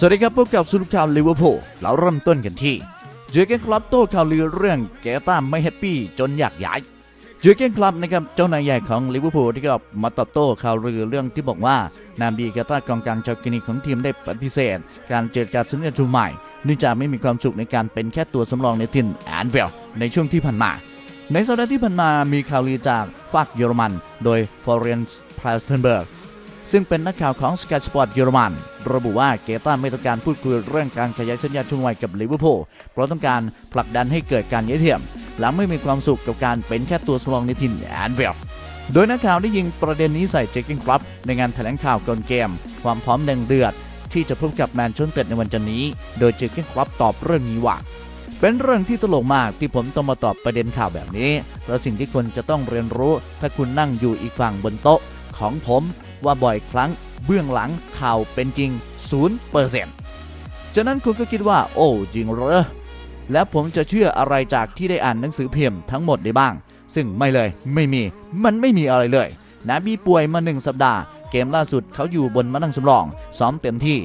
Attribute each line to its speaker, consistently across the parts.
Speaker 1: สวัสดีครับพบกับสุลข่าวลิเวอร์พูลเราเริ่มต้นกันที่เจอเกนคลับโต้ข่าวลือเรื่องเกต้าไม่แฮปปี้จนอยากย้ายเจอเกนคลับนะครับเจ้านายใหญ่ของลิเวอร์พูลที่ก็มาตอบโต้ข่าวลือเรื่องที่บอกว่านาบีเกต้ากองกลางชาวกินีของทีมได้ปฏิเสธ การเจรจาสัญญาชูใหม่เนื่องจากไม่มีความสุขในการเป็นแค่ตัวสำรองในทีมแอนเวลในช่วงที่ผ่านมาในสัปดาห์ที่ผ่านมามีข่าวลือจากฝากเยอรมัน โดยฟอร์เรนส์พลาสเทนเบิร์ก ซึ่งเป็นนักข่าวของ Sky Sport เยอรมัน ระบุว่าเกต้าไม่ต้องการพูดคุยเรื่องการขยายสัญญาช่วงวัยกับลิเวอร์พูลเพราะต้องการผลักดันให้เกิดการย้ยเทียม หลังไม่มีความสุขกับการเป็นแค่ตัวสำรองในทีมแอนเวลโดยนักข่าวได้ยิงประเด็นนี้ใส่เจคกิ้งครับในงานแถลงข่าวก่อนเกม ความพร้อมแดงเดือด ที่จะพบกับแมนเชสเตอร์ในวันจันทร์นี้ โดยเจคกิ้งครับตอบเรื่องนี้ว่าเป็นเรื่องที่ตลกมากที่ผมต้องมาตอบประเด็นข่าวแบบนี้เพราะสิ่งที่คุณจะต้องเรียนรู้ ถ้าคุณนั่งอยู่อีกฝั่งบนโต๊ะของผม ว่าบ่อยครั้งเบื้องหลังข่าวเป็นจริง 0%ฉะนั้นคุณก็คิดว่า โอ้จริงเหรอ แล้วผมจะเชื่ออะไรจากที่ได้อ่านหนังสือพิมพ์ทั้งหมดได้บ้าง ซึ่งไม่เลยไม่มี มันไม่มีอะไรเลย นาบีป่วยมาหนึ่งสัปดาห์ เกมล่าสุดเขาอยู่บนมานั่งสำรอง ซ้อมเต็มที่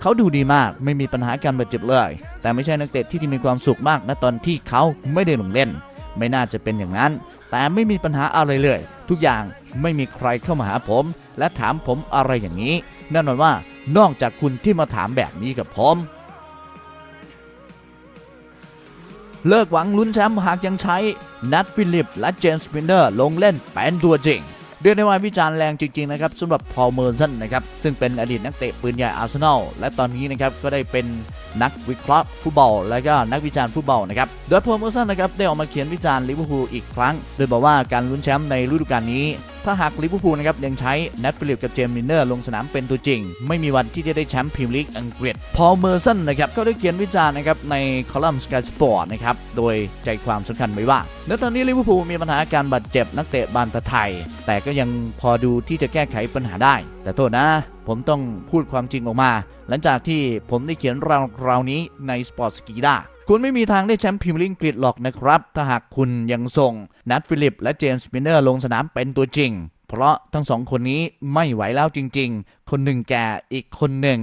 Speaker 1: เขาดูดีมากไม่มีปัญหาการบาดเจ็บเลย แต่ไม่ใช่นักเตะที่มีความสุขมากนะตอนที่เขาไม่ได้ลงเล่น ไม่น่าจะเป็นอย่างนั้น แต่ไม่มีปัญหาอะไรเลย ทุกอย่างไม่มีใครเข้ามาหาผม และถามผมอะไรอย่างนี้แน่นอนว่านอกจากคุณที่มาถามแบบนี้กับผม เลิกหวังลุ้นแชมป์หากยังใช้นัทฟิลิปและเจมส์ปินเดอร์ลงเล่นเป็นตัวจริง เรียกได้ว่าวิจารณ์แรงจริงๆนะครับสำหรับพอลเมอร์สันนะครับซึ่งเป็นอดีตนักเตะปืนใหญ่อาร์เซนอลและตอนนี้นะครับก็ได้เป็นนักวิเคราะห์ฟุตบอล และก็นักวิจารณ์ฟุตบอลนะครับโดยพอลเมอร์สันนะครับได้ออกมาเขียนวิจารณ์ลิเวอร์พูลอีกครั้ง โดยบอกว่าการลุ้นแชมป์ในฤดูกาลนี้ ถ้าหากลิเวอร์พูลนะครับยังใช้นัทฟิลิปกับเจมส์มินเนอร์ลงสนามเป็นตัวจริง ไม่มีวันที่จะได้แชมป์พรีเมียร์ลีกอังกฤษ พอลเมอร์สันนะครับก็ได้เขียนวิจารณ์นะครับในคอลัมน์ Sky Sport นะครับโดยใจความสำคัญไว้ว่าณตอนนี้ลิเวอร์พูลมีปัญหาการบาดเจ็บนักเตะบานตะไทย แต่ก็ยังพอดูที่จะแก้ไขปัญหาได้ แต่โทษนะ ผมต้องพูดความจริงออกมา หลังจากที่ผมได้เขียนราวราวนี้ใน Sport s k i d a คุณไม่มีทางได้แชมป์พรีเมียร์ลีกอังกฤษหรอกนะครับ ถ้าหากคุณยังส่งนัทฟิลิปและเจมส์มินเนอร์ลงสนามเป็นตัวจริง เพราะทั้งสองคนนี้ไม่ไหวแล้วจริง ๆ คนหนึ่งแก่อีกคนหนึ่ง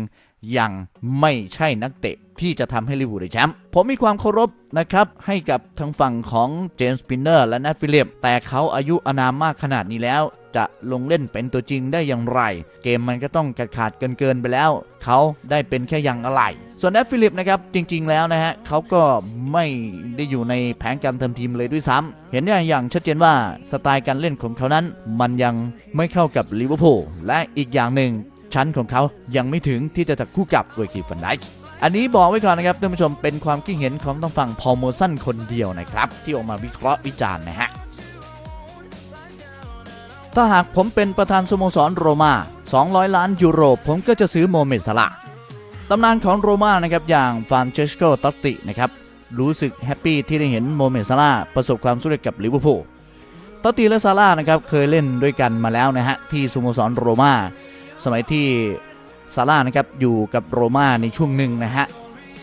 Speaker 1: ยังไม่ใช่นักเตะที่จะทำให้ลิเวอร์พูลได้แชมป์ ผมมีความเคารพนะครับ ให้กับทางฝั่งของเจมส์ปินเนอร์และนัทฟิลิป แต่เขาอายุอานามมากขนาดนี้แล้ว จะลงเล่นเป็นตัวจริงได้อย่างไร เกมมันก็ต้องขาดขาดเกินเกินๆไปแล้ว เขาได้เป็นแค่อย่างอะไร ส่วนแอฟฟิลิปนะครับ จริง ๆ แล้วนะฮะเขาก็ไม่ได้อยู่ในแผนการทำทีมเลยด้วยซ้ำเห็นได้อย่างชัดเจนว่าสไตล์การเล่นของเขานั้น มันยังไม่เข้ากับลิเวอร์พูลและอีกอย่างหนึ่ง ชั้นของเขายังไม่ถึงที่จะจับคู่กับเวกิฟันไดส์อันนี้บอกไว้ก่อนนะครับท่านผู้ชมเป็นความคิดเห็นของทางฝั่งพอลเมอร์สันคนเดียวนะครับ ที่ออกมาวิเคราะห์วิจารณ์นะฮะถ้าหากผมเป็นประธานสโมสรโรมา 200 ล้านยูโรผมก็จะซื้อโมเมสละตำนานของโรมานะครับอย่างฟานเชสโกตอตตินะครับรู้สึกแฮปปี้ที่ได้เห็นโมเมดซาลาประสบความสำเร็จกับลิเวอร์พูลตอตติและซาร่านะครับเคยเล่นด้วยกันมาแล้วนะฮะที่สโมสรโรมา สมัยที่ซาร่านะครับอยู่กับโรม่าในช่วงหนึ่งนะฮะ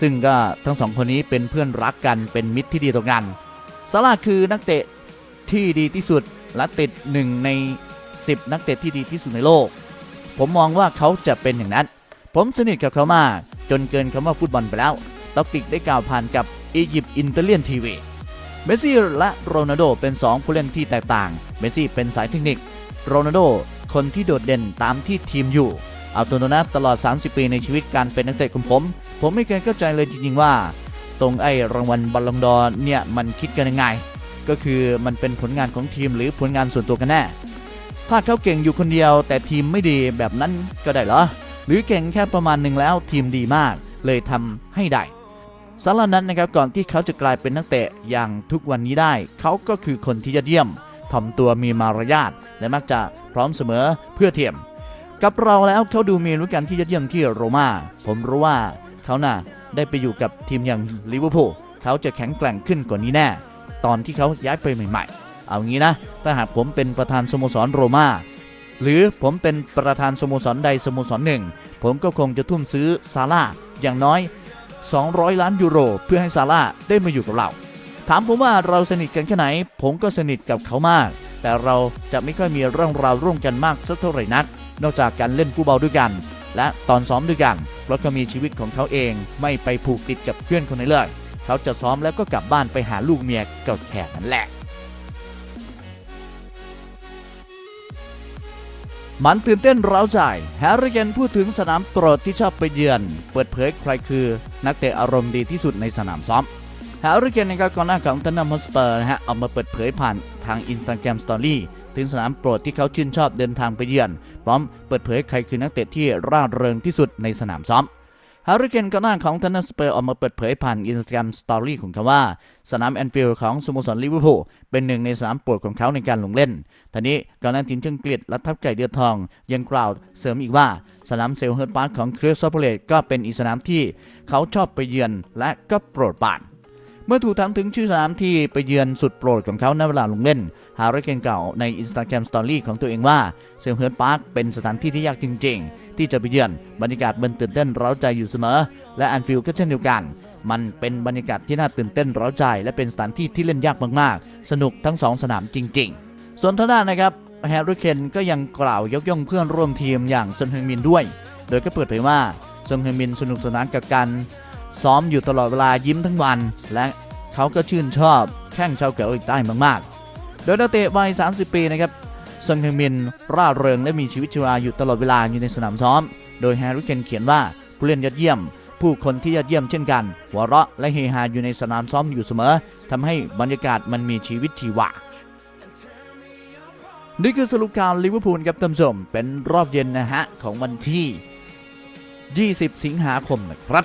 Speaker 1: ซึ่งก็ทั้งสองคนนี้เป็นเพื่อนรักกันเป็นมิตรที่ดีต่อกันซาร่าคือนักเตะที่ดีที่สุดและติดหนึ่งใน 10 นักเตะที่ดีที่สุดในโลก ผมมองว่าเขาจะเป็นอย่างนั้น ผมสนิทกับเขามากจนเกินคำว่าฟุตบอลไปแล้วต็อกติกได้กล่าวผ่านกับอียิปต์อินเตอร์เลียนทีวีเมสซี่และโรนัลโดเป็น 2 ผู้เล่นที่แตกต่าง เมสซี่เป็นสายเทคนิค โรนัลโด คนที่โดดเด่นตามที่ทีมอยู่ เอาตัวนะตลอด 30 ปีในชีวิตการเป็นนักเตะของผม ผมไม่เคยเข้าใจเลยจริงๆว่า ตรงไอ้รางวัลบอลลงดอเนี่ยมันคิดกันยังไง ก็คือมันเป็นผลงานของทีมหรือผลงานส่วนตัวกันแน่ถ้าเขาเก่งอยู่คนเดียว แต่ทีมไม่ดีแบบนั้นก็ได้เหรอ หรือเก่งแค่ประมาณหนึ่งแล้วทีมดีมาก เลยทำให้ได้สาระนั้นนะครับก่อนที่เขาจะกลายเป็นนักเตะอย่างทุกวันนี้ได้ เขาก็คือคนที่ยอดเยี่ยมถ่อมตัวมีมารยาทและมักจะ ร้อมเสมอเพื่อเทียม กับเราแล้วเขาดูมีรู้กันที่ยอดเยี่ยมที่โรมาผมรู้ว่าเขาน่ะได้ไปอยู่กับทีมอย่างลิเวอร์พูลเขาจะแข็งแกร่งขึ้นกว่านี้แน่ ตอนที่เขาย้ายไปใหม่ ๆ เอางี้นะ ถ้าหากผมเป็นประธานสโมสรโรมาหรือผมเป็นประธานสโมสรใดสโมสรหนึ่ง ผมก็คงจะทุ่มซื้อซาร่าอย่างน้อย 200 ล้านยูโร เพื่อให้ซาร่าได้มาอยู่กับเรา ถามผมว่าเราสนิทกันแค่ไหน ผมก็สนิทกับเขามาก แต่เราจะไม่ค่อยมีเรื่องราวร่วมกันมากสักเท่าไหร่นัก นอกจากการเล่นฟุตบอลด้วยกัน และตอนซ้อมด้วยกันเพราะเขามีชีวิตของเขาเองไม่ไปผูกติดกับเพื่อนคนไหนเลย เขาจะซ้อมแล้วก็กลับบ้านไปหาลูกเมียก็แค่นั้นแหละมันตื่นเต้นร้าวใจแฮร์รี่เกนพูดถึงสนามโปรดที่ชอบไปเยือน เปิดเผยใครคือ นักเตะอารมณ์ดีที่สุดในสนามซ้อม ฮร์รี่เกนนะครับก่อนหน้าของตันนัมฮอสเปอร์นะฮะออกมาเปิดเผยผ่านทาง Instagram Story ถึงสนามโปรดที่เขาชื่นชอบเดินทางไปเยือน พร้อมเปิดเผยใครคือนักเตะที่ร่าเริงที่สุดในสนามซ้อมฮาริเกนก่อนหน้าของทันนัสเปอร์ออกมาเปิดเผยผ่านอินสตาแกรมสตอรี่ของเขาว่า สนามแอนฟิลด์ของสโมสรลิเวอร์พูลเป็นหนึ่งในสนามโปรดของเขาในการลงเล่นทีนี้ก่อนหน้าทีมเชิงกลียดและทัพไก่เดือดทอง ยังกล่าวเสริมอีกว่า สนามเซลเฮิร์ตพาร์คของคริสซอเปเลตก็เป็นอีกสนามที่เขาชอบไปเยือนและก็โปรดปราน เมื่อถูกถามถึงชื่อสนามที่ไปเยือนสุดโปรดของเขาในเวลาลงเล่น ฮาริเกนกล่าวใน Instagram Story ของตัวเองว่าเซลเฮิร์ตพาร์คเป็นสถานที่ที่ยากจริง ๆ ที่จะไปเยือนบรรยากาศมันตื่นเต้นเร้าใจอยู่เสมอ และแอนฟิลด์ก็เช่นเดียวกัน มันเป็นบรรยากาศที่น่าตื่นเต้นเร้าใจ และเป็นสถานที่ที่เล่นยากมากๆ สนุกทั้งสองสนามจริง ๆ ส่วนทางด้านนะครับแฮร์รี่เคนก็ยังกล่าวยกย่องเพื่อนร่วมทีมอย่างซนเฮงมินด้วย โดยก็เปิดเผยว่าซนเฮงมินสนุกสนานกับการ ซ้อมอยู่ตลอดเวลายิ้มทั้งวัน และเขาก็ชื่นชอบแข้งชาวเกาหลีใต้มากๆ โดยนักเตะวัย 30 ปีนะครับซนเฮงมินร่าเริงและมีชีวิตชีวาอยู่ตลอดเวลาอยู่ในสนามซ้อม โดยแฮร์รี่เคนเขียนว่าผู้เล่นยอดเยี่ยม ผู้คนที่ยอดเยี่ยมเช่นกัน หัวเราะและเฮฮาอยู่ในสนามซ้อมอยู่เสมอทำให้บรรยากาศมันมีชีวิตชีวานี่คือสรุปข่าวลิเวอร์พูลครับท่านผู้ชมเป็นรอบเย็นนะฮะ ของวันที่ 20 สิงหาคมนะครับ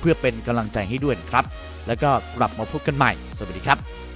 Speaker 1: เพื่อเป็นกำลังใจให้ด้วยครับ แล้วก็กลับมาพบกันใหม่ สวัสดีครับ